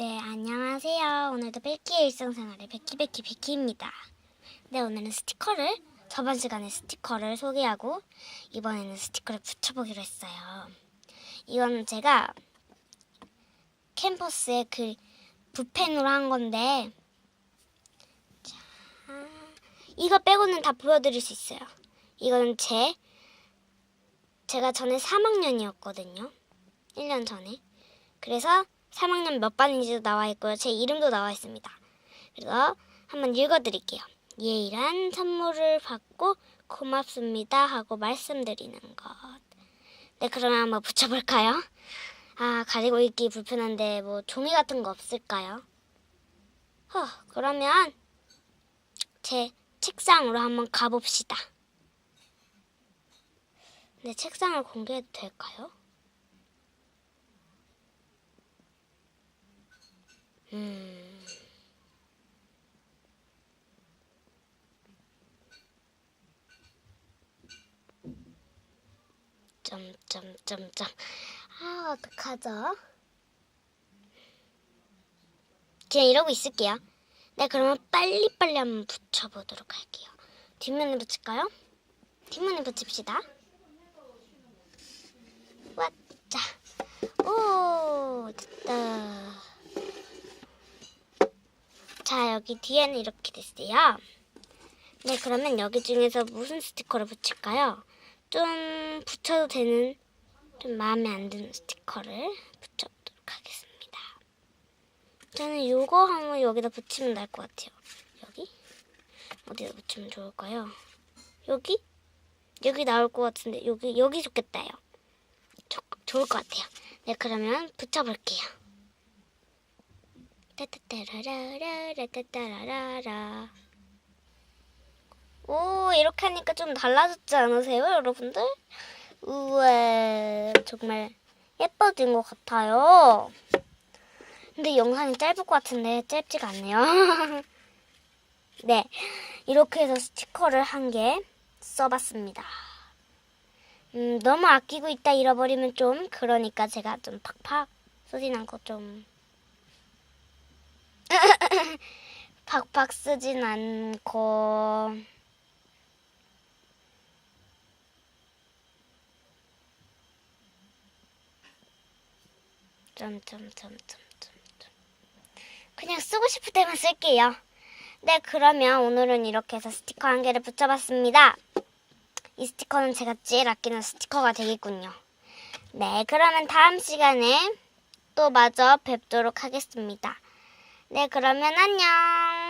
네, 안녕하세요. 오늘도 베키의 일상생활의 베키베키 베키입니다. 네, 오늘은 스티커를 저번 시간에 스티커를 소개하고 이번에는 스티커를 붙여보기로 했어요. 이거는 제가 캠퍼스에 그 붓펜으로 한 건데 자, 이거 빼고는 다 보여드릴 수 있어요. 이거는 제 제가 전에 3학년이었거든요. 1년 전에. 그래서 3학년 몇 반인지도 나와 있고요. 제 이름도 나와 있습니다. 그래서 한번 읽어드릴게요. 예일한 선물을 받고 고맙습니다 하고 말씀드리는 것. 네, 그러면 한번 붙여볼까요? 아, 가지고 있기 불편한데 뭐 종이 같은 거 없을까요? 허, 그러면 제 책상으로 한번 가봅시다. 내 책상을 공개해도 될까요? 음. 점점점점. 아, 어떡하죠? 그냥 이러고 있을게요. 네, 그러면 빨리빨리 한번 붙여보도록 할게요. 뒷면에 붙일까요? 뒷면에 붙입시다. 와, 자. 오, 됐다. 자, 여기 뒤에는 이렇게 됐어요. 네, 그러면 여기 중에서 무슨 스티커를 붙일까요? 좀 붙여도 되는, 좀 마음에 안 드는 스티커를 붙여보도록 하겠습니다. 저는 요거 한번 여기다 붙이면 날 것 같아요. 여기? 어디다 붙이면 좋을까요? 여기? 여기 나올 것 같은데, 여기, 여기 좋겠다요. 좋, 좋을 것 같아요. 네, 그러면 붙여볼게요. 따따따라라라따따라라라. 오, 이렇게 하니까 좀 달라졌지 않으세요, 여러분들? 우와, 정말 예뻐진 것 같아요. 근데 영상이 짧을 것 같은데 짧지가 않네요. 네, 이렇게 해서 스티커를 한 개 써봤습니다. 음, 너무 아끼고 있다 잃어버리면 좀 그러니까 제가 좀 팍팍 쓰진 않고 좀 팍팍 쓰진 않고 점점점점점점 그냥 쓰고 싶을 때만 쓸게요. 네, 그러면 오늘은 이렇게 해서 스티커 한 개를 붙여봤습니다. 이 스티커는 제가 제일 아끼는 스티커가 되겠군요. 네, 그러면 다음 시간에 또 마저 뵙도록 하겠습니다. 네, 그러면 안녕.